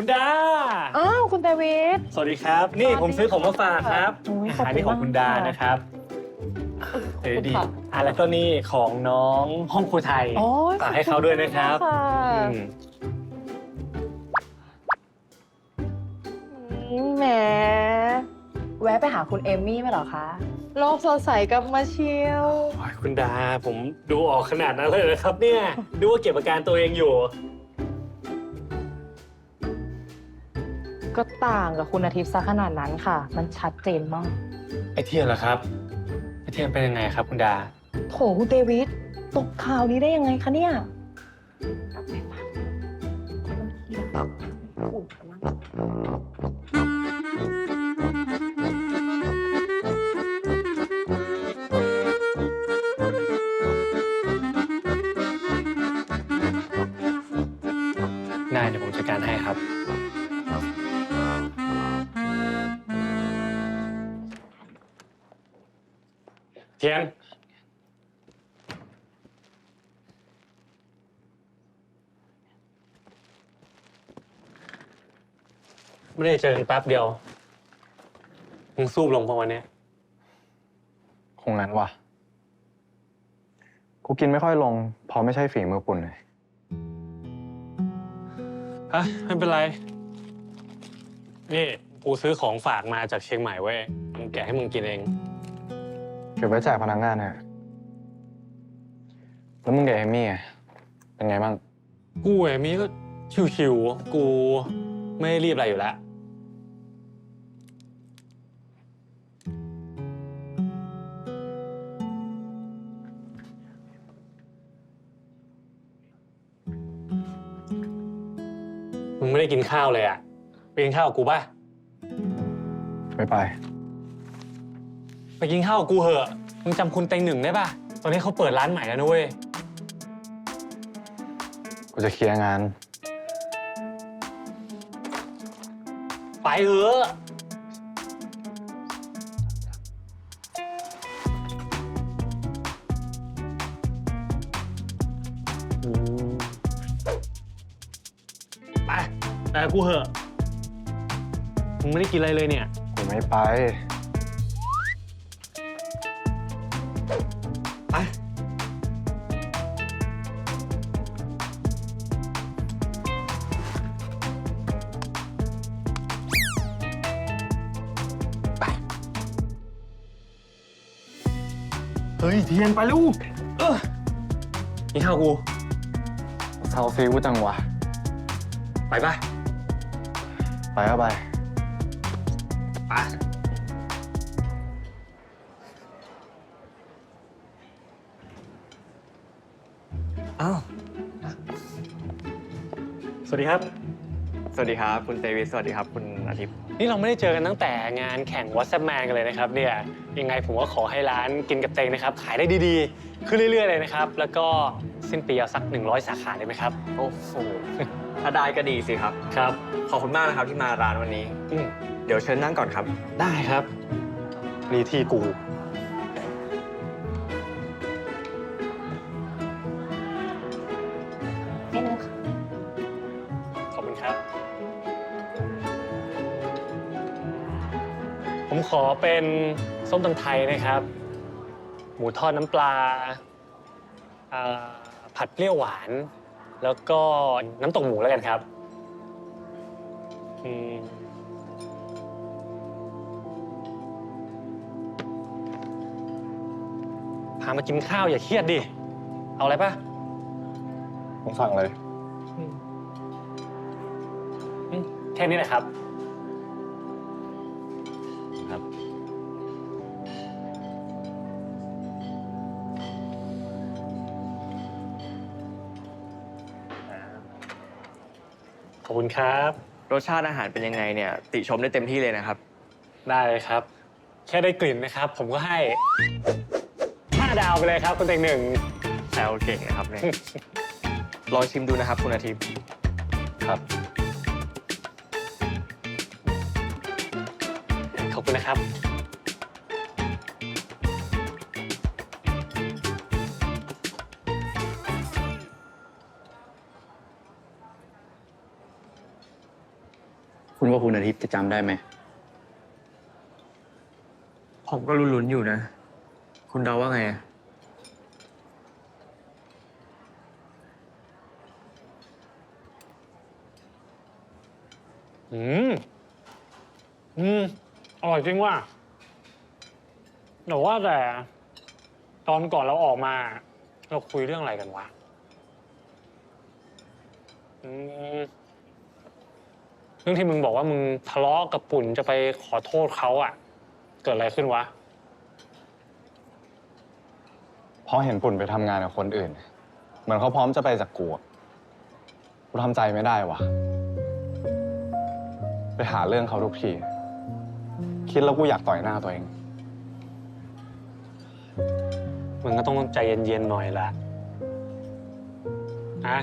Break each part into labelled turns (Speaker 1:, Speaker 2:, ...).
Speaker 1: คุณดา
Speaker 2: อ้าวคุณเดวิด
Speaker 1: สวัสดีครับ นี่ผมซื้อของมาฝากครับ
Speaker 2: โอ้ย
Speaker 1: อา
Speaker 2: ขอบ
Speaker 1: หาร
Speaker 2: คุณ
Speaker 1: นี่ของคุณดามา
Speaker 2: กค่ะ
Speaker 1: นะครับเออดี
Speaker 2: ค่ะ
Speaker 1: อะแล้วก็นี่ของน้องห้องครัวไทย
Speaker 2: โอ้ย
Speaker 1: ฝากให้เขาด้วยนะครับ
Speaker 2: ขอณมาก
Speaker 1: อื
Speaker 2: ค่ะ
Speaker 1: ม
Speaker 2: อืมแหมแวะไปหาคุณเอมมี่ไหมเหรอคะ โลกสดใสกลับมาเชียว
Speaker 1: โอ้ยคุณดาผมดูออกขนาดนั้นเลยนะครับ เนี่ยดูว่าเก็บอาการตัวเองอยู่
Speaker 2: ก็ต่างกับคุณอาทิตย์ซะขนาดนั้นค่ะ มันชัดเจนมาก
Speaker 1: ไอเทียนเหรอครับ ไอเทียนเป็นยังไงครับ คุณดา
Speaker 2: โถคุณเดวิดตกข่าวนี้ได้ยังไงคะเนี่ย
Speaker 1: ได้เดี๋ยวผมจัดการให้ครับ ไม่ได้เจอกันแป๊บเดียว มึงสู้ลงพอวันเนี้ย
Speaker 3: คงนั้นว่ะ กูกินไม่ค่อยลงเพอไม่ใช่ฝีมือปุ่นเลย
Speaker 1: ฮะไม่เป็นไร นี่กูซื้อของฝากมาจากเชียงใหม่เว้ย มึงแกะให้มึงกินเอง
Speaker 3: เก็บไว้แจกพนักงานเถอะแล้วมึงกับเอมี่อะเป็นไงบ้าง
Speaker 1: กูเอมี่ก็ชิวๆ กู ไม่ได้รีบอะไรอยู่แล้ว มึงไม่ได้กินข้าวเลยอะไปกินข้าวกับกูป่ะ
Speaker 3: ไม่ไป
Speaker 1: ไปกินข้าวกับกูเหอะ มึงจำคุณเต็งหนึ่งได้ป่ะ ตอนนี้เขาเปิดร้านใหม่แล้วนะเว้ย
Speaker 3: กูจะเคลียร์งาน
Speaker 1: เถอะไปไปกับกูเหอะมึงไม่ได้กินอะไรเลยเนี่ย
Speaker 3: กูไม่ไป
Speaker 1: ไป เฮ้ย เทียนไปลูกเออกินข้าวกู
Speaker 3: เซาซีกูจังวะ
Speaker 1: ไปป่ะ
Speaker 3: ไปก็ไป
Speaker 1: ไป
Speaker 4: อ้าว
Speaker 1: สวัสดีครับ
Speaker 4: สวัสดีครับ คุณเตวิสสวัสดีครับ คุณอาทิตย์
Speaker 1: นี่เราไม่ได้เจอกันตั้งแต่งานแข่ง WhatsApp Man กันเลยนะครับเนี่ยยังไงผมก็ขอให้ร้านกินกับเตงนะครับ ขายได้ดีๆ ขึ้นเรื่อยๆเลยนะครับ แล้วก็สิ้นปีเอาสัก 100 สาขาได้ไหมครับ
Speaker 4: โอ้โหถ้าได้ก็ดีสิครับ
Speaker 1: ครับ
Speaker 4: ขอบคุณมากนะครับที่มาร้านวันนี้
Speaker 1: อืม
Speaker 4: เดี๋ยวเชิญนั่งก่อนครับ
Speaker 1: ได้ครับ นี่ที่กู ขอเป็นส้มตำไทยนะครับ หมูทอดน้ำปลาอ่าผัดเปรี้ยวหวาน แล้วก็น้ำตกหมูแล้วกันครับอืมพามากินข้าวอย่าเครียดดิ เอาอะไรปะ
Speaker 3: ผมสั่งเลย
Speaker 1: อืมแค่นี้แหละครับครับ คุณครับ
Speaker 4: รสชาติอาหารเป็นยังไงเนี่ย ติชมได้เต็มที่เลยนะครับ
Speaker 1: ได้เลยครับ แค่ได้กลิ่นนะครับ ผมก็ให้ห้าดาวไปเลยครับคุณเต็งหนึ่ง
Speaker 4: แซวเก่งนะครับเนี่ย ลองชิมดูนะครับคุณอาทิตย์
Speaker 1: ครับ ขอบคุณนะครับ
Speaker 5: ว่าคุณอาทิตย์จะจำได้ไหม
Speaker 4: ผมก็ลุ้นๆอยู่นะ คุณเดาว่าไงอะ
Speaker 1: อืม อืม อร่อยจริงว่ะแต่ว่าแต่ ตอนก่อนเราออกมา เราคุยเรื่องอะไรกันวะ อืม เรื่องที่มึงบอกว่ามึงทะเลาะกับปุ่นจะไปขอโทษเขาอะเกิดอะไรขึ้นวะ
Speaker 3: เพราะเห็นปุ่นไปทำงานกับคนอื่น เหมือนเขาพร้อมจะไปจากกูอะกูทำใจไม่ได้วะไปหาเรื่องเขาทุกที คิดแล้วกูอยากต่อยหน้าตัวเอง
Speaker 1: มึงก็ต้องใจเย็นๆหน่อยละอะ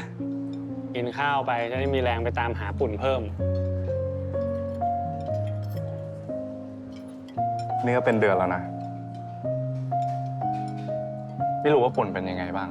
Speaker 1: กินข้าวไปจะได้มีแรงไปตามหาปุ่นเพิ่ม
Speaker 3: นี่ก็เป็นเดือนแล้วนะ ไม่รู้ว่าปุ่นเป็นยังไงบ้าง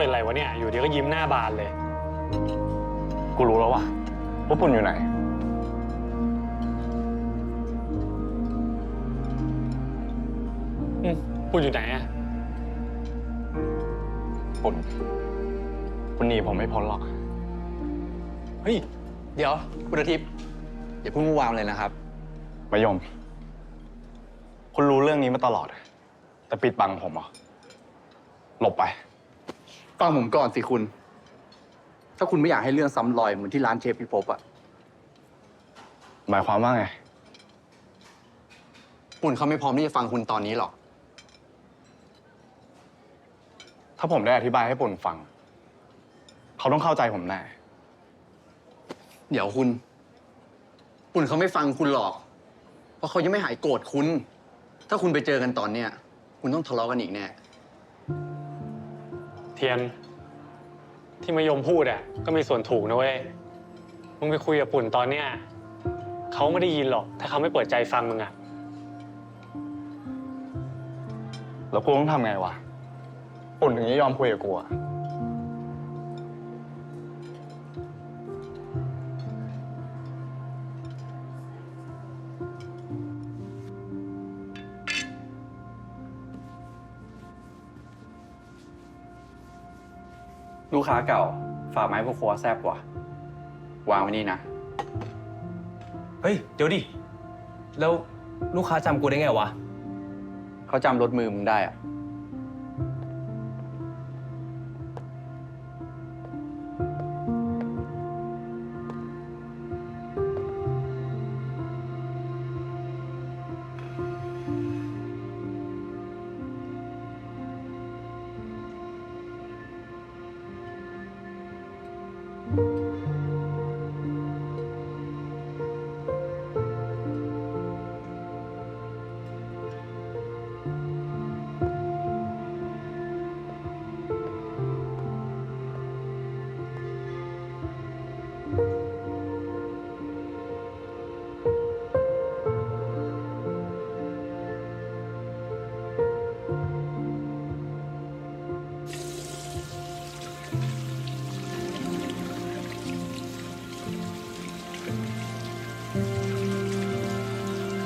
Speaker 1: เป็นไรวะเนี่ย อยู่ดีก็ยิ้มหน้าบานเลย
Speaker 3: กูรู้แล้วว่ะว่าปุ่นอยู่ไหน
Speaker 1: อืมปุ่นอยู่ไหนอะ
Speaker 3: ปุ่นคุณหนีผมไม่พ้นหรอก
Speaker 5: เฮ้ย เดี๋ยวคุณอาทิตย์อย่าเพิ่งวางเลยนะครับ
Speaker 3: มายม คุณรู้เรื่องนี้มาตลอด แต่ปิดบังผมเหรอ หลบไป
Speaker 5: ฟังผมก่อนสิคุณ ถ้าคุณไม่อยากให้เรื่องซ้ำรอยเหมือนที่ร้านเชฟพิภพอะ
Speaker 3: หมายความว่าไง
Speaker 5: ปุ่นเขาไม่พร้อมที่จะฟังคุณตอนนี้หรอก
Speaker 3: ถ้าผมได้อธิบายให้ปุ่นฟัง เขาต้องเข้าใจผมแน่
Speaker 5: เดี๋ยวคุณ ปุ่นเขาไม่ฟังคุณหรอก เพราะเขายังไม่หายโกรธคุณ ถ้าคุณไปเจอกันตอนเนี้ย คุณต้องทะเลาะกันอีกแน่
Speaker 1: เทียน ที่มายมพูดอะก็มีส่วนถูกนะเว้ย มึงไปคุยกับปุ่นตอนเนี้ยเขาไม่ได้ยินหรอก ถ้าเขาไม่เปิดใจฟังมึงอะ
Speaker 3: แล้วกูต้องทำไงวะ ปุ่นถึงจะยอมคุยกับกูอะ
Speaker 5: ลูกค้าเก่า ฝากไม้พวกครัวแซบว่ะ วางไว้นี่นะ
Speaker 4: เฮ้ย เดี๋ยวดิ แล้วลูกค้าจำกูได้ไงวะ
Speaker 5: เขาจำรถมือมึงได้อะ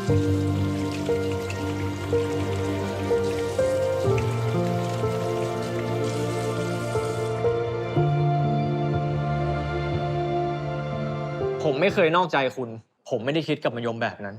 Speaker 4: ผมไม่เคยนอกใจคุณ ผมไม่ได้คิดกับมยมแบบนั้น